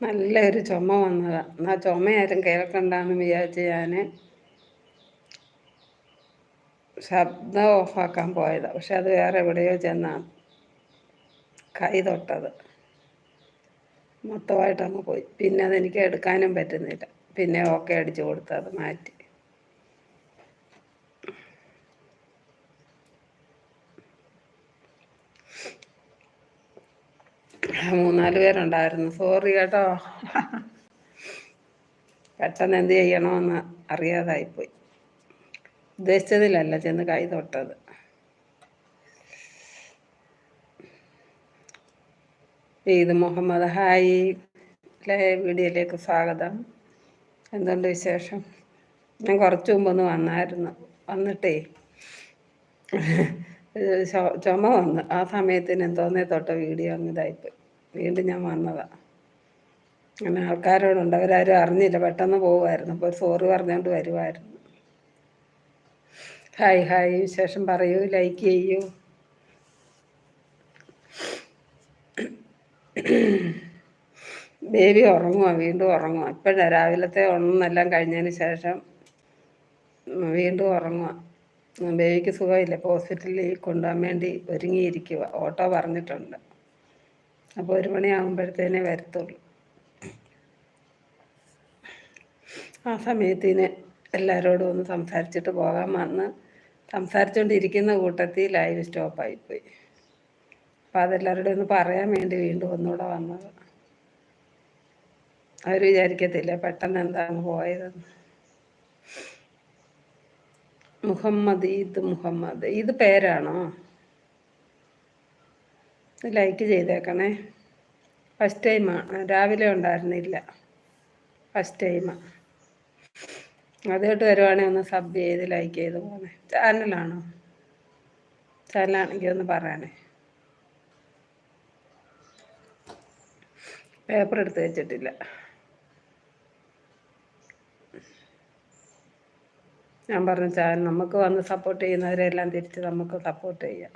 നല്ലൊരു ചുമ വന്നതാ. എന്നാ ചുമയാരും കേൾക്കണ്ടെന്ന് വിചാരിച്ച് ഞാൻ ശബ്ദം ഓഫാക്കാൻ പോയതാണ് പക്ഷെ അത് വേറെ എവിടെയോ ചെന്നാണ് കൈ തൊട്ടത്. മൊത്തമായിട്ട് അങ്ങ് പോയി. പിന്നെ അതെനിക്ക് എടുക്കാനും പറ്റുന്നില്ല. പിന്നെ ഓക്കെ അടിച്ചു കൊടുത്ത് അത് മാറ്റി. മൂന്നാൽ പേരുണ്ടായിരുന്നു. സോറി കേട്ടോ. പെട്ടെന്ന് എന്ത് ചെയ്യണമെന്ന് അറിയാതായിപ്പോയി. ഉദ്ദേശിച്ചതിലല്ല ചെന്ന് കൈ തൊട്ടത്. ഇത് മുഹമ്മദ് ഹായ് വീഡിയോയിലേക്ക് സ്വാഗതം. എന്തുണ്ട് വിശേഷം? ഞാൻ കുറച്ച് മുമ്പൊന്ന് വന്നായിരുന്നു. വന്നിട്ടേ ചുമ വന്ന്. ആ സമയത്തിന് എന്തോന്നേ തൊട്ട വീഡിയോ അങ്ങ് ഇതായിപ്പോയി. വീണ്ടും ഞാൻ വന്നതാണ് അങ്ങനെ ആൾക്കാരോടുണ്ട്. അവരാരും അറിഞ്ഞില്ല. പെട്ടെന്ന് പോകുമായിരുന്നു അപ്പോൾ സോറി പറഞ്ഞുകൊണ്ട് വരുമായിരുന്നു ഹായ് ഹായ്. വിശേഷം പറയൂ. ലൈക്ക് ചെയ്യൂ. ബേബി ഉറങ്ങുക വീണ്ടും ഉറങ്ങുക ഇപ്പോഴാണ് രാവിലത്തെ ഒന്നെല്ലാം കഴിഞ്ഞതിന് ശേഷം വീണ്ടും ഉറങ്ങുക ബേബിക്ക് സുഖമില്ല. ഇപ്പോൾ ഹോസ്പിറ്റലിൽ കൊണ്ടുപോകാൻ വേണ്ടി ഒരുങ്ങിയിരിക്കുക ഓട്ടോ പറഞ്ഞിട്ടുണ്ട്. അപ്പോൾ ഒരു മണിയാകുമ്പോഴത്തേനെ വരത്തുള്ളൂ. ആ സമയത്തിന് എല്ലാവരോടും ഒന്ന് സംസാരിച്ചിട്ട് പോകാൻ വന്ന് സംസാരിച്ചുകൊണ്ടിരിക്കുന്ന കൂട്ടത്തിൽ ലൈവ് സ്റ്റോപ്പായിപ്പോയി അപ്പോൾ അതെല്ലാവരോടും ഒന്ന് പറയാൻ വേണ്ടി വീണ്ടും ഒന്നുകൂടെ വന്നത്. അവർ വിചാരിക്കത്തില്ല പെട്ടെന്ന് എന്താണ് പോയതെന്ന്. മുഹമ്മദ് ഈദ് മുഹമ്മദ്. ഇത് പേരാണോ? ലൈക്ക് ചെയ്തേക്കണേ. ഫസ്റ്റ് ടൈമാണ് രാവിലെ ഉണ്ടായിരുന്നില്ല. ഫസ്റ്റ് ടൈമാണ് ആദ്യമായിട്ട് വരുവാണെങ്കിൽ ഒന്ന് സബ് ചെയ്ത് ലൈക്ക് ചെയ്ത് പോകണേ ചാനലാണോ ചാനലാണെങ്കിൽ ഒന്ന് പറയാനേ. പേപ്പർ എടുത്ത് വെച്ചിട്ടില്ല. ഞാൻ പറഞ്ഞ ചാനൽ നമുക്ക് വന്ന് സപ്പോർട്ട് ചെയ്യുന്നവരെല്ലാം തിരിച്ച് നമുക്ക് സപ്പോർട്ട് ചെയ്യാം.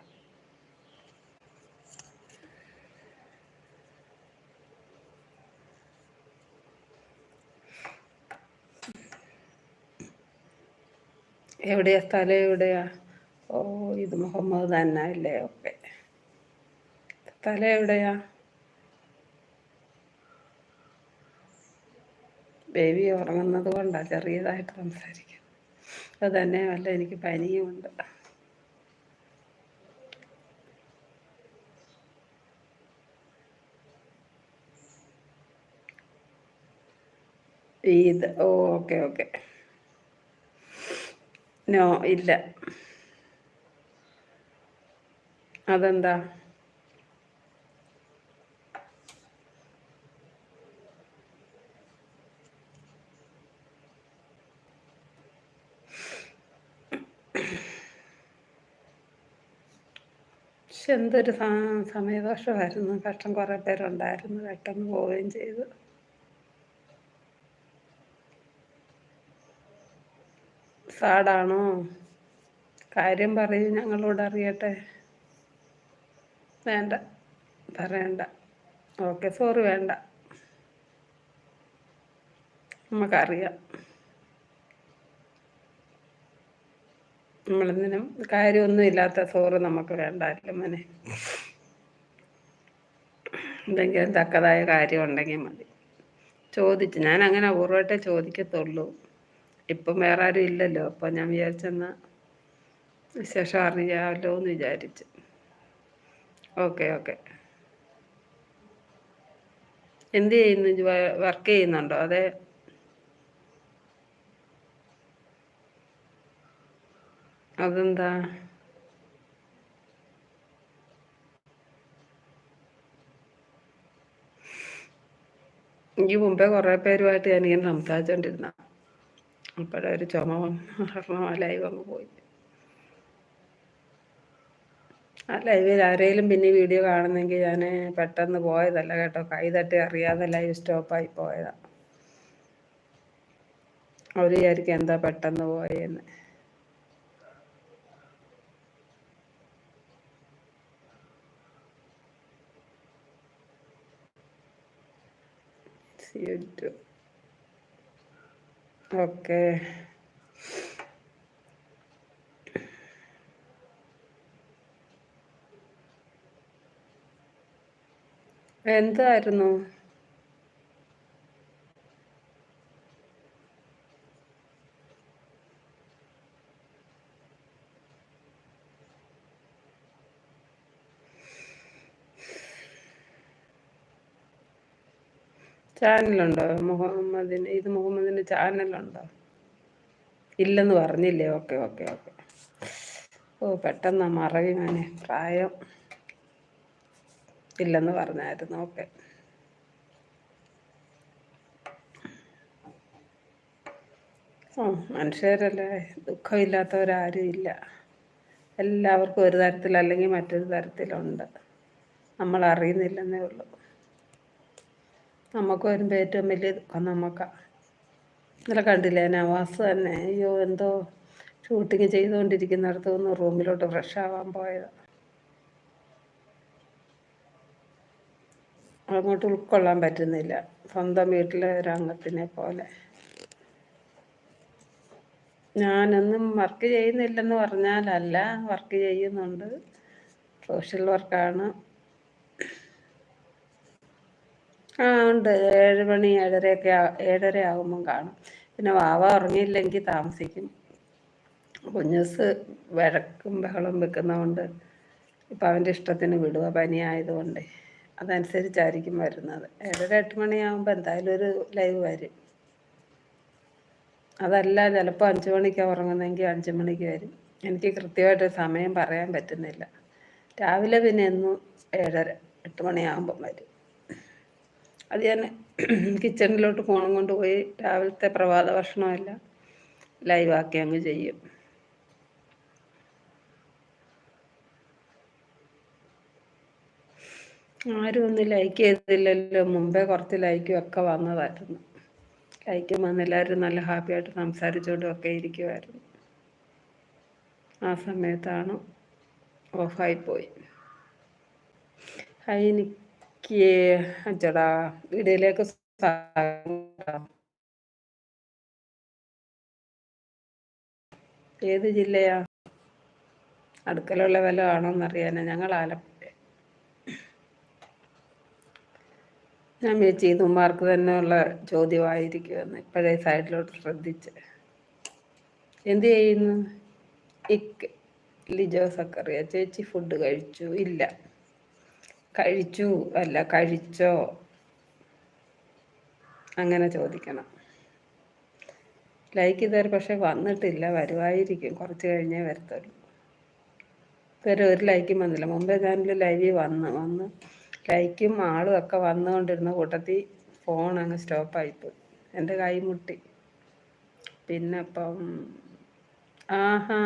എവിടെയാ സ്ഥലം എവിടെയാ? ഓ ഇത് മുഹമ്മദ് തന്നെ അല്ലേ? ഓക്കെ. സ്ഥലം എവിടെയാ? ബേബി ഉറങ്ങുന്നത് കൊണ്ടാണ് ചെറിയതായിട്ട് സംസാരിക്കുന്നത്. അത് തന്നെയല്ല എനിക്ക് പനിയുമുണ്ട് ഇത് ഓ ഓക്കെ ഓക്കെ. നോ ഇല്ല. അതെന്താ? പക്ഷെ എന്തൊരു സമയദോഷമായിരുന്നു. കഷ്ടം കുറേ പേരുണ്ടായിരുന്നു. പെട്ടെന്ന് പോവുകയും ചെയ്തു. സാഡാണോ കാര്യം പറയൂ ഞങ്ങളോട് അറിയട്ടെ. വേണ്ട പറയണ്ട. ഓക്കെ സോറി വേണ്ട. നമുക്കറിയാം. നമ്മളെന്തിനും കാര്യമൊന്നും ഇല്ലാത്ത സോറ് നമുക്ക് വേണ്ടായിരുന്നു മോനെ. എന്തെങ്കിലും തക്കതായ കാര്യം ഉണ്ടെങ്കിൽ മതി. ചോദിച്ചു ഞാൻ അങ്ങനെ അപൂർവമായിട്ടേ ചോദിക്കത്തുള്ളൂ. ഇപ്പം വേറെ ആരും ഇല്ലല്ലോ. അപ്പോൾ ഞാൻ വിചാരിച്ചെന്ന വിശേഷം അറിയാമല്ലോ എന്ന് വിചാരിച്ചു. Okay okay. എന്ത് ചെയ്യുന്നു? വർക്ക് ചെയ്യുന്നുണ്ടോ? അതെ. അതെന്താ? ഈ മുമ്പേ കുറേ പേരുമായിട്ട് ഞാനിങ്ങനെ സംസാരിച്ചോണ്ടിരുന്ന. അപ്പോഴൊരു ചുമ ആ ലൈവ് അങ്ങ് പോയി ആ ലൈവിൽ ആരെങ്കിലും പിന്നെ വീഡിയോ കാണുന്നെങ്കിൽ ഞാൻ പെട്ടെന്ന് പോയതല്ല കേട്ടോ കൈ തട്ടി അറിയാതെ ലൈവ് സ്റ്റോപ്പായി പോയതാ അവർ വിചാരിക്കും എന്താ പെട്ടെന്ന് പോയെന്ന് യൂട്യൂബ് ഓക്കെ എന്തായിരുന്നു? ചാനലുണ്ടോ? മുഹമ്മദിന് ഇത് മുഹമ്മദിന് ചാനലുണ്ടോ? ഇല്ലെന്ന് പറഞ്ഞില്ലേ? Okay okay okay. ഓ പെട്ടെന്ന് മറവി മോനെ പ്രായം. ഇല്ലെന്ന് പറഞ്ഞായിരുന്നു ഓക്കെ. ഓ മനുഷ്യരല്ലേ? ദുഃഖമില്ലാത്തവരാരും ഇല്ല. എല്ലാവർക്കും ഒരു തരത്തിൽ അല്ലെങ്കിൽ മറ്റൊരു തരത്തിലുണ്ട്. നമ്മൾ അറിയുന്നില്ലെന്നേ ഉള്ളൂ. നമുക്ക് വരുമ്പോൾ ഏറ്റവും വലിയ ദുഃഖം നമുക്കാണ് ഇന്നലെ കണ്ടില്ലേ നവാസ് തന്നെ അയ്യോ എന്തോ ഷൂട്ടിങ് ചെയ്തുകൊണ്ടിരിക്കുന്നിടത്ത് നിന്ന് റൂമിലോട്ട് ഫ്രഷ് ആവാൻ പോയത്. അങ്ങോട്ട് ഉൾക്കൊള്ളാൻ പറ്റുന്നില്ല. സ്വന്തം വീട്ടിലെ ഒരംഗത്തിനെ പോലെ. ഞാനൊന്നും വർക്ക് ചെയ്യുന്നില്ലെന്ന് പറഞ്ഞാലല്ല വർക്ക് ചെയ്യുന്നുണ്ട്. സോഷ്യൽ വർക്കാണ് ആ ഉണ്ട്. ഏഴ് മണി ഏഴരയൊക്കെ ഏഴര ആകുമ്പം കാണും. പിന്നെ വാവ ഉറങ്ങിയില്ലെങ്കിൽ താമസിക്കും. കുഞ്ഞുസ് വഴക്കും ബഹളം വെക്കുന്നതുകൊണ്ട് ഇപ്പം അവന്റെ ഇഷ്ടത്തിന് വിടുക ആയതുകൊണ്ട് അതനുസരിച്ചായിരിക്കും വരുന്നത്. ഏഴര എട്ട് മണിയാകുമ്പോൾ എന്തായാലും ഒരു ലൈവ് വരും. അതല്ല ചിലപ്പോൾ അഞ്ച് മണിക്കാണ് ഉറങ്ങുന്നതെങ്കിൽ അഞ്ച് മണിക്ക് വരും. എനിക്ക് കൃത്യമായിട്ട് സമയം പറയാൻ പറ്റുന്നില്ല. രാവിലെ പിന്നെ എന്നും ഏഴര എട്ട് മണിയാകുമ്പം വരും. അത് ഞാൻ കിച്ചണിലോട്ട് ഫോണും കൊണ്ടുപോയി രാവിലത്തെ പ്രഭാത ഭക്ഷണമെല്ലാം ലൈവാക്കി അങ്ങ് ചെയ്യും. ആരും ഒന്നും ലൈക്ക് ചെയ്തില്ലല്ലോ. മുമ്പേ കുറച്ച് ലൈക്കും ഒക്കെ വന്നതായിരുന്നു. ലൈക്കും വന്ന് എല്ലാവരും നല്ല ഹാപ്പി ആയിട്ട് സംസാരിച്ചുകൊണ്ടും ഒക്കെ ഇരിക്കുമായിരുന്നു ആ സമയത്താണ് ഓഫായി പോയി. ഓഫായിപ്പോയി എനിക്ക് അച്ചടാ വീഡിയോയിലേക്ക് ഏത് ജില്ലയാ? അടുക്കലുള്ള വല്ല ആണോന്നറിയാനാ ഞങ്ങൾ ആലപ്പുഴ. ഞാൻ ചേച്ചി ഇതുമാർക്ക് തന്നെയുള്ള ചോദ്യമായിരിക്കുമെന്ന് ഇപ്പോഴേ സൈഡിലോട്ട് ശ്രദ്ധിച്ച്. എന്ത് ചെയ്യുന്നു? ഇക്ക് ലിജോ സക്കറിയ ചേച്ചി ഫുഡ് കഴിച്ചു ഇല്ല. കഴിച്ചു അല്ല കഴിച്ചോ? അങ്ങനെ ചോദിക്കണം. ലൈക്ക് ഇതുവരെ പക്ഷെ വന്നിട്ടില്ല വരുമായിരിക്കും കുറച്ച് കഴിഞ്ഞേ വരത്തുള്ളൂ. ഇതുവരെ ഒരു ലൈക്കും വന്നില്ല. മുമ്പേ ചാനൽ ലൈവ് വന്ന് വന്ന് ലൈക്കും ആളും ഒക്കെ വന്നുകൊണ്ടിരുന്ന കൂട്ടത്തിൽ ഫോൺ അങ്ങ് സ്റ്റോപ്പായിപ്പോയി. എന്റെ കൈ മുട്ടി. പിന്നെ അപ്പം ആഹാ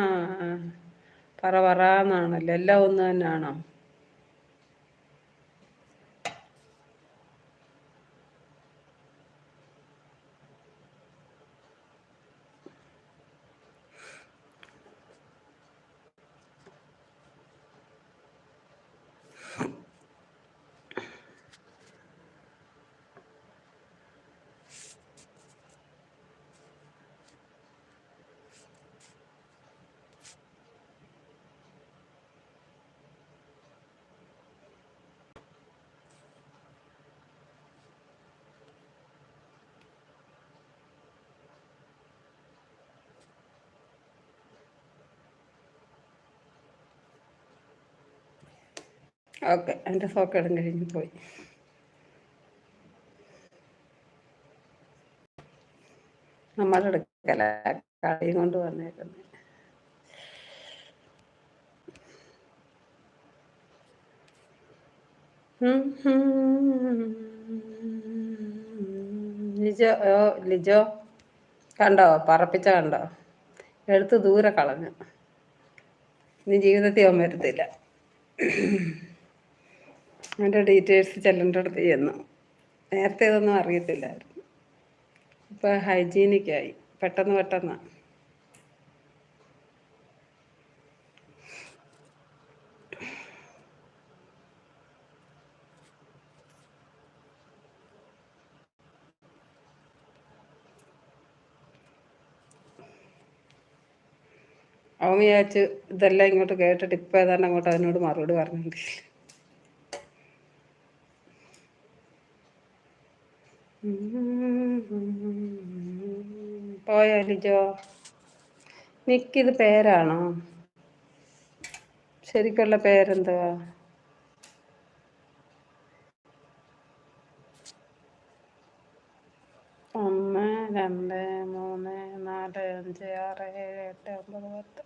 പറ പറ എന്നാണല്ലോ. എല്ലാം ഒന്ന് തന്നെയാണോ? ഓക്കെ എന്റെ സോക്കേടും കഴിഞ്ഞ് പോയി. നമ്മളെടുക്കല കളിയും കൊണ്ട് വന്നേക്കുന്നത് ലിജോ ലിജോ. കണ്ടോ? പറപ്പിച്ച കണ്ടോ? എടുത്ത് ദൂരെ കളഞ്ഞു. ഇനി ജീവിതത്തിൽ അവൻ വരത്തില്ല. എന്റെ ഡീറ്റെയിൽസ് ചെല്ലേണ്ട അടുത്ത് ചെന്നു. നേരത്തെ ഇതൊന്നും അറിയത്തില്ലായിരുന്നു. ഇപ്പം ഹൈജീനിക്കായി. പെട്ടെന്ന് പെട്ടെന്ന്. അവൻ ഇതെല്ലാം ഇങ്ങോട്ട് കേട്ടിട്ട് ഇപ്പം ഏതാണ്ട് അങ്ങോട്ട് അതിനോട് മറുപടി പറഞ്ഞിട്ടില്ല. പോയോ ലിജോ? നിക്കിത് പേരാണോ? ശരിക്കുള്ള പേരെന്തുവാ ഒന്ന് രണ്ട് മൂന്ന് നാല് അഞ്ച് ആറ് ഏഴ് എട്ട് ഒമ്പത് പത്ത്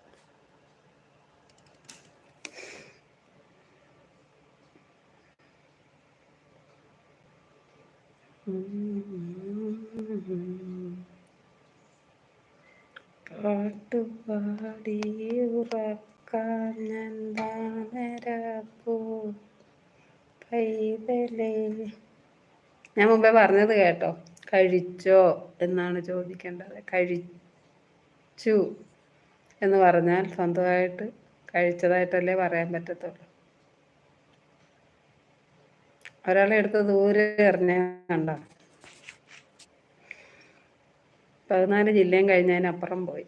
പാട്ടുപാടി ഉറക്കാൻ ഞാൻ പൈതലേ ഞാൻ മുമ്പേ പറഞ്ഞത് കേട്ടോ കഴിച്ചോ എന്നാണ് ചോദിക്കേണ്ടത്. കഴിച്ചു എന്ന് പറഞ്ഞാൽ സ്വന്തമായിട്ട് കഴിച്ചതായിട്ടല്ലേ പറയാൻ പറ്റത്തുള്ളൂ. ഒരാളെ എടുത്ത് ദൂരെ എറിഞ്ഞ കണ്ടോ? പതിനാല് ജില്ലയും കഴിഞ്ഞതിനപ്പുറം പോയി.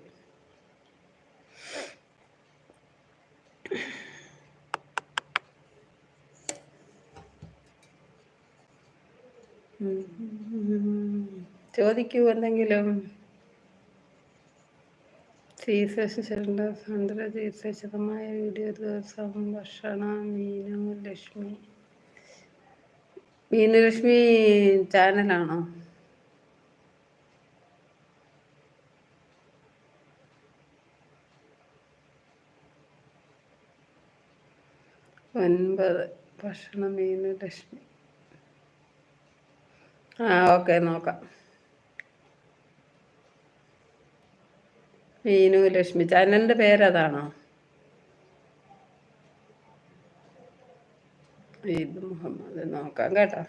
ചോദിക്കൂ എന്തെങ്കിലും. ശ്രീശേഷന്റെ സുന്ദര ചികിത്സിതമായ വീഡിയോ ദിവസം ഭക്ഷണം മീനു ലക്ഷ്മി. മീനുലക്ഷ്മി ചാനലാണോ? ഒൻപത് ഭക്ഷണം മീനലക്ഷ്മി. ആ ഓക്കെ നോക്കാം. മീനു ലക്ഷ്മി. ചാനലിന്റെ പേരതാണോ ഈദ് മുഹമ്മദ് നോക്കാം കേട്ടോ.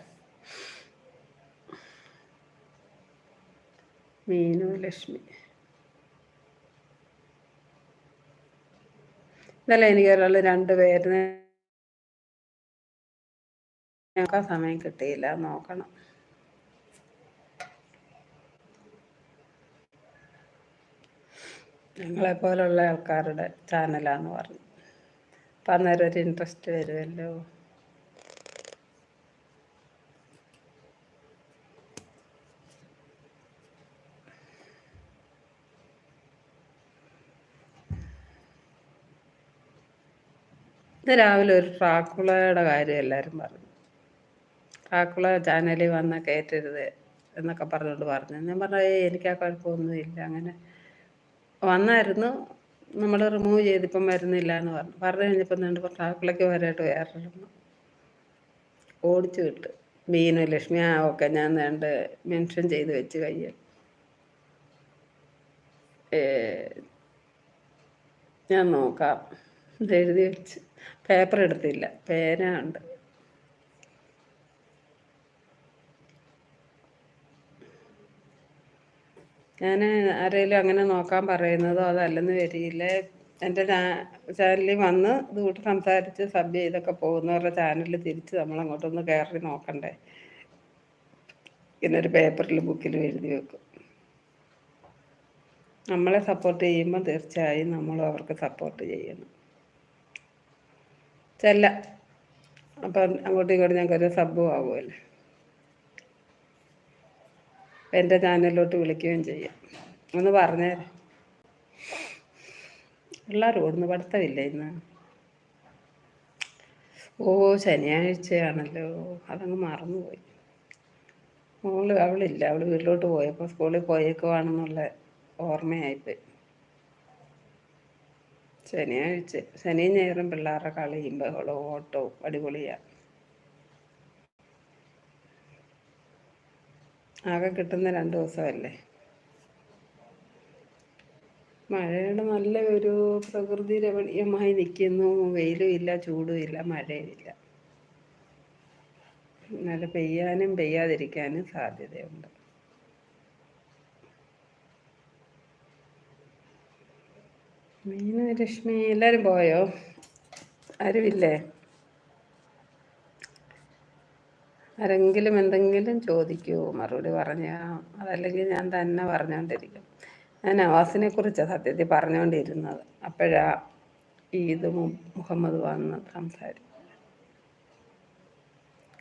മീനു ലക്ഷ്മി. ഇന്നലെ എനിക്ക് ഒരാൾ രണ്ട് പേരിന് ഞങ്ങൾക്ക് സമയം കിട്ടിയില്ല. നോക്കണം. ഞങ്ങളെ ഞങ്ങളെപ്പോലുള്ള ആൾക്കാരുടെ ചാനലാന്ന് പറഞ്ഞു. അപ്പം അന്നേരം ഒരു ഇൻട്രസ്റ്റ് വരുമല്ലോ. ഇത് രാവിലെ ഒരു ട്രാക്കുളയുടെ കാര്യം എല്ലാവരും പറഞ്ഞു. ട്രാക്കുള ചാനലിൽ വന്ന കയറ്റരുത് എന്നൊക്കെ പറഞ്ഞുകൊണ്ട് പറഞ്ഞു. ഞാൻ പറഞ്ഞു എനിക്ക് ആ കുഴപ്പമൊന്നുമില്ല അങ്ങനെ വന്നായിരുന്നു. നമ്മൾ റിമൂവ് ചെയ്തിപ്പം വരുന്നില്ല എന്ന് പറഞ്ഞു. പറഞ്ഞു കഴിഞ്ഞപ്പം രണ്ട് ട്രാക്കുളയ്ക്ക് വരായിട്ട് വേറൊരെണ്ണം ഓടിച്ചു വിട്ട്. മീനു ലക്ഷ്മി ആ ഒക്കെ ഞാൻ രണ്ട് മെൻഷൻ ചെയ്ത് വെച്ച് കയ്യിൽ ഞാൻ നോക്കാം. എഴുതി വെച്ച്. പേപ്പർ എടുത്തില്ല. പേന ഉണ്ട്. ഞാൻ ആരെങ്കിലും അങ്ങനെ നോക്കാൻ പറയുന്നതോ അതല്ലെന്ന് വരിയില്ല. എന്റെ ചാനലിൽ വന്ന് ഇതുകൂട്ട് സംസാരിച്ച് സബ് ചെയ്തൊക്കെ പോകുന്നവരുടെ ചാനലിൽ തിരിച്ച് നമ്മളങ്ങോട്ടൊന്ന് കയറി നോക്കണ്ടേ? ഇങ്ങനെ ഒരു പേപ്പറിൽ ബുക്കിലും എഴുതി വെക്കും. നമ്മളെ സപ്പോർട്ട് ചെയ്യുമ്പോൾ തീർച്ചയായും നമ്മളും അവർക്ക് സപ്പോർട്ട് ചെയ്യണം. ചെല്ല. അപ്പം അങ്ങോട്ടും ഇങ്ങോട്ടും ഞങ്ങൾക്കൊരു സബ്ബും ആവുമല്ലേ. എന്റെ ചാനലിലോട്ട് വിളിക്കുകയും ചെയ്യാം. ഒന്ന് പറഞ്ഞേരാ പിള്ളേർ ഓടുന്നു പഠിത്തമില്ല ഇന്ന്. ഓ ശനിയാഴ്ചയാണല്ലോ. അതങ്ങ് മറന്നുപോയി. മോൾ അവളില്ല. അവൾ വീട്ടിലോട്ട് പോയപ്പോൾ സ്കൂളിൽ പോയേക്കുവാണെന്നുള്ള ഓർമ്മയായിപ്പോയി. ശനിയാഴ്ച ശനിയും ഞായറും പിള്ളേരുടെ കളിയും ബഹളവും ഓട്ടവും അടിപൊളിയാ. ആകെ കിട്ടുന്ന രണ്ട് ദിവസമല്ലേ? മഴയുടെ നല്ല ഒരു പ്രകൃതി രമണീയമായി നിൽക്കുന്നു. വെയിലും ഇല്ല ചൂടും ഇല്ല മഴയും ഇല്ല. നല്ല പെയ്യാനും പെയ്യാതിരിക്കാനും സാധ്യതയുണ്ട്. മീനലക്ഷ്മി എല്ലാവരും പോയോ? ആരുമില്ലേ? ആരെങ്കിലും എന്തെങ്കിലും ചോദിക്കുമോ മറുപടി പറഞ്ഞാൽ അതല്ലെങ്കിൽ ഞാൻ തന്നെ പറഞ്ഞുകൊണ്ടിരിക്കും ഞാൻ നവാസിനെ കുറിച്ചാണ് സത്യത്തിൽ പറഞ്ഞുകൊണ്ടിരുന്നത് അപ്പോഴാ ഈദ് മുഹമ്മദ് വന്ന് സംസാരിക്കും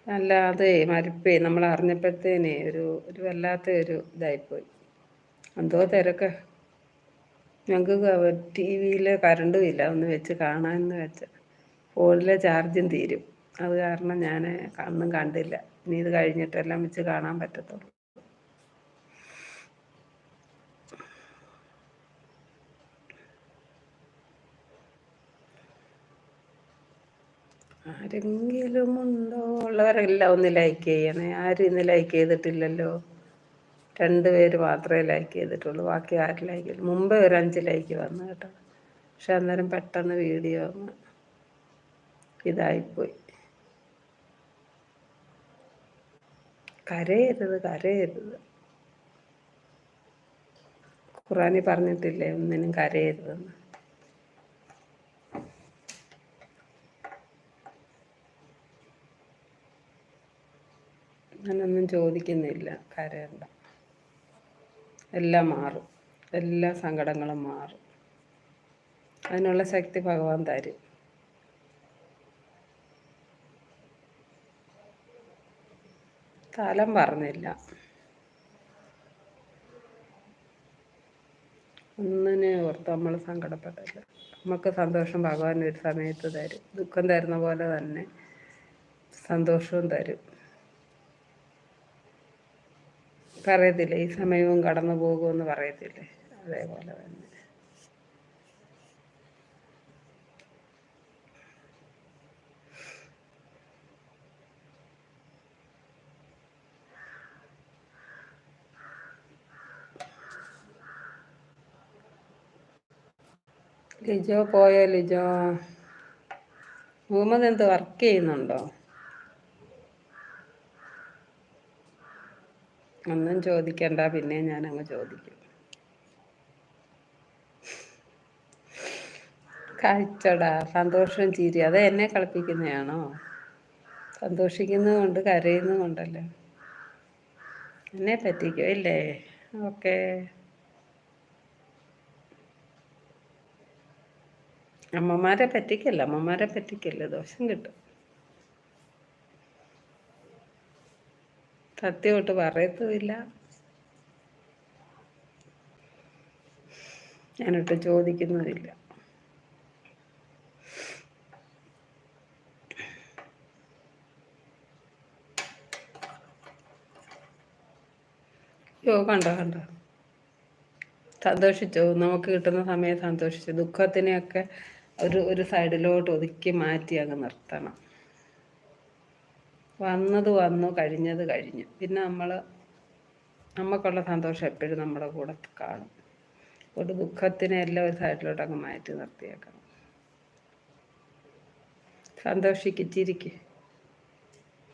അല്ലാതെ മരിപ്പേ നമ്മൾ അറിഞ്ഞപ്പോഴത്തേനെ ഒരു ഒരു വല്ലാത്ത ഒരു ഇതായിപ്പോയി. എന്തോ തിരക്ക്. ഞങ്ങൾക്ക് ടി വിയിൽ കറണ്ടും ഇല്ല ഒന്ന് വെച്ച് കാണാമെന്ന് വെച്ച്. ഫോണിലെ ചാർജും തീരും. അത് കാരണം ഞാൻ ഒന്നും കണ്ടില്ല. ഇനി ഇത് കഴിഞ്ഞിട്ടെല്ലാം വെച്ച് കാണാൻ പറ്റത്തുള്ളൂ. ആരെങ്കിലും ഉണ്ടോ? ഉള്ളവരെല്ലാം ഒന്ന് ലൈക്ക് ചെയ്യണേ. ആരും ഇന്ന് ലൈക്ക് ചെയ്തിട്ടില്ലല്ലോ. രണ്ട് പേര് മാത്രമേ ലൈക്ക് ചെയ്തിട്ടുള്ളൂ. ബാക്കി ആരും ലൈക്ക് ചെയ്തു? മുമ്പേ ഒരു അഞ്ച് ലൈക്ക് വന്നു കേട്ടോ. പക്ഷെ അന്നേരം പെട്ടെന്ന് വീഡിയോ ഒന്ന് ഇതായിപ്പോയി. കരയരുത് കരയരുത്. ഖുറാനി പറഞ്ഞിട്ടില്ലേ ഒന്നിനും കരയരുതെന്ന്. ഞാനൊന്നും ചോദിക്കുന്നില്ല. കരയണ്ട. എല്ലാം മാറും. എല്ലാ സങ്കടങ്ങളും മാറും. അതിനുള്ള ശക്തി ഭഗവാൻ തരും. സ്ഥലം പറഞ്ഞില്ല. ഒന്നിനെ ഓർത്ത് നമ്മൾ സങ്കടപ്പെട്ടില്ല നമുക്ക് സന്തോഷം ഭഗവാൻ ഒരു സമയത്ത് തരും. ദുഃഖം തരുന്ന പോലെ തന്നെ സന്തോഷവും തരും. പറയത്തില്ലേ? ഈ സമയവും കടന്നു പോകുമെന്ന് പറയത്തില്ലേ? അതേപോലെ തന്നെ. ലിജോ പോയോ ലിജോ? മുഹമ്മദ് എന്ത് വർക്ക് ചെയ്യുന്നുണ്ടോ? ഒന്നും ചോദിക്കണ്ട പിന്നെ ഞാൻ അങ്ങ് ചോദിക്കും. കഴിച്ചോടാ സന്തോഷം ചിരി. അത് എന്നെ കളിപ്പിക്കുന്നതാണോ? സന്തോഷിക്കുന്നതുകൊണ്ട് കരയുന്നതുകൊണ്ടല്ലേ എന്നെ പറ്റിക്കോ? ഇല്ലേ? ഓക്കെ. അമ്മമാരെ പറ്റിക്കല്ല അമ്മമാരെ പറ്റിക്കല്ല. ദോഷം കിട്ടും. സത്യമായിട്ട് പറയത്തുമില്ല. ഞാനിട്ട് ചോദിക്കുന്നതില്ല. യോ കണ്ടോ കണ്ടോ. സന്തോഷിച്ചു. നമുക്ക് കിട്ടുന്ന സമയം സന്തോഷിച്ചു. ദുഃഖത്തിനെയൊക്കെ ഒരു ഒരു സൈഡിലോട്ട് ഒതുക്കി മാറ്റി അങ്ങ് നിർത്തണം. വന്നത് വന്നു കഴിഞ്ഞത് കഴിഞ്ഞു. പിന്നെ നമ്മൾ നമുക്കുള്ള സന്തോഷം എപ്പോഴും നമ്മുടെ കൂടെ കാണും. ഒരു ദുഃഖത്തിനെ എല്ലാം ഒരു സൈഡിലോട്ട് അങ്ങ് മാറ്റി നിർത്തിയേക്കണം. സന്തോഷിക്ക് ചിരിക്ക്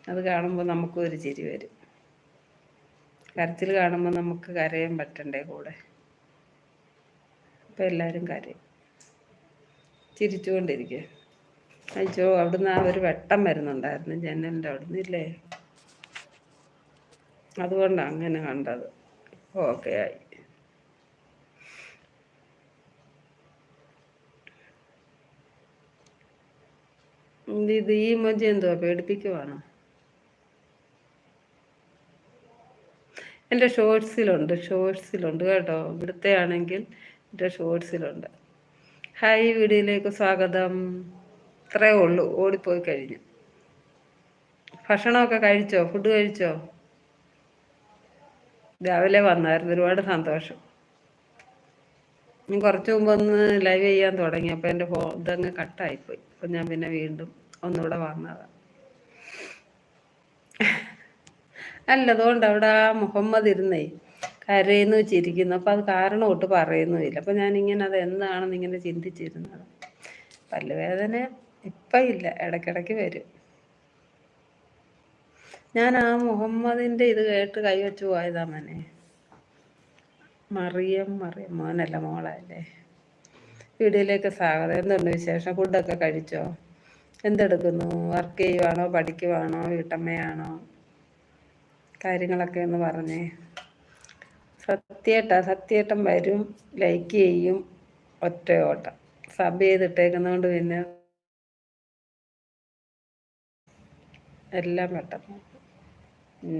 അത് കാണുമ്പോൾ നമുക്കും ഒരു ചിരി വരും. കരച്ചിൽ കാണുമ്പോൾ നമുക്ക് കരയാൻ പറ്റണ്ടേ കൂടെ? അപ്പം എല്ലാവരും കരയും. ചിരിച്ചുകൊണ്ടിരിക്കുക അയച്ചോ അവിടുന്ന് ആ ഒരു വെട്ടം വരുന്നുണ്ടായിരുന്നു ജനലിന്റെ അവിടുന്ന് ഇല്ലേ അതുകൊണ്ടാണ് അങ്ങനെ കണ്ടത്. ഓക്കെ ആയി. ഇത് ഈ മൊജി എന്തുവാ? പേടിപ്പിക്കുവാണോ? എന്റെ ഷോർട്സിലുണ്ട് ഷോർട്സിലുണ്ട് കേട്ടോ. ഇവിടുത്തെ ആണെങ്കിൽ എന്റെ ഷോർട്സിലുണ്ട്. ഹായ് വീഡിയോയിലേക്ക് സ്വാഗതം. ഇത്രേ ഉള്ളൂ. ഓടിപ്പോയി കഴിഞ്ഞു. ഭക്ഷണമൊക്കെ കഴിച്ചോ? ഫുഡ് കഴിച്ചോ? രാവിലെ വന്നായിരുന്നു. ഒരുപാട് സന്തോഷം. ഞാൻ കുറച്ച് മുമ്പ് ഒന്ന് ലൈവ് ചെയ്യാൻ തുടങ്ങി. അപ്പോൾ എന്റെ ഫോ ഇതങ്ങ് കട്ടായിപ്പോയി അപ്പം ഞാൻ പിന്നെ വീണ്ടും ഒന്നുകൂടെ വന്നതാണ് അല്ല അതുകൊണ്ട് അവിടെ ആ മുഹമ്മദ് ഇരുന്നേ കരയുന്നു ചിരിക്കുന്നു. അപ്പം അത് കാരണം ഒട്ട് പറയുന്നുമില്ല. അപ്പം ഞാനിങ്ങനെ അത് എന്താണെന്ന് ഇങ്ങനെ ചിന്തിച്ചിരുന്നത്. പല്ലുവേദന ഇപ്പം ഇല്ല ഇടയ്ക്കിടയ്ക്ക് വരും. ഞാൻ ആ മുഹമ്മദിന്റെ ഇത് കേട്ട് കൈവച്ചു പോയതാ മനെ. മറിയം മറിയം. മോനല്ല മോളല്ലേ. വീഡിയോയിലേക്ക് സ്വാഗതം. എന്തുണ്ട് വിശേഷം? ഫുഡൊക്കെ കഴിച്ചോ? എന്തെടുക്കുന്നു? വർക്ക് ചെയ്യുവാണോ? പഠിക്കുവാണോ? വീട്ടമ്മയാണോ? കാര്യങ്ങളൊക്കെ ഒന്ന് പറഞ്ഞേ. സത്യേട്ടാ സത്യേട്ടൻ വരും ലൈക്ക് ചെയ്യും ഒറ്റ സബ് ചെയ്തിട്ടേക്കുന്നതുകൊണ്ട് പിന്നെ എല്ലാം പെട്ടെന്ന്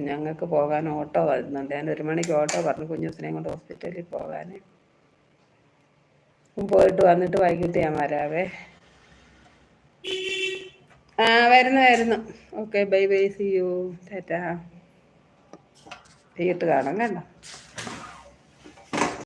ഞങ്ങൾക്ക് പോകാൻ ഓട്ടോ വരുന്നുണ്ട്. ഞാൻ ഒരു മണിക്ക് ഓട്ടോ പറഞ്ഞു കുഞ്ഞുസിനെയും കൊണ്ട് ഹോസ്പിറ്റലിൽ പോകാൻ പോയിട്ട് വന്നിട്ട് വൈകിട്ട് ഞാൻ വരാവേ. ആ വരുന്നു വരുന്നു. Okay bye bye see you tata വൈകിട്ട് കാണാം കേട്ടോ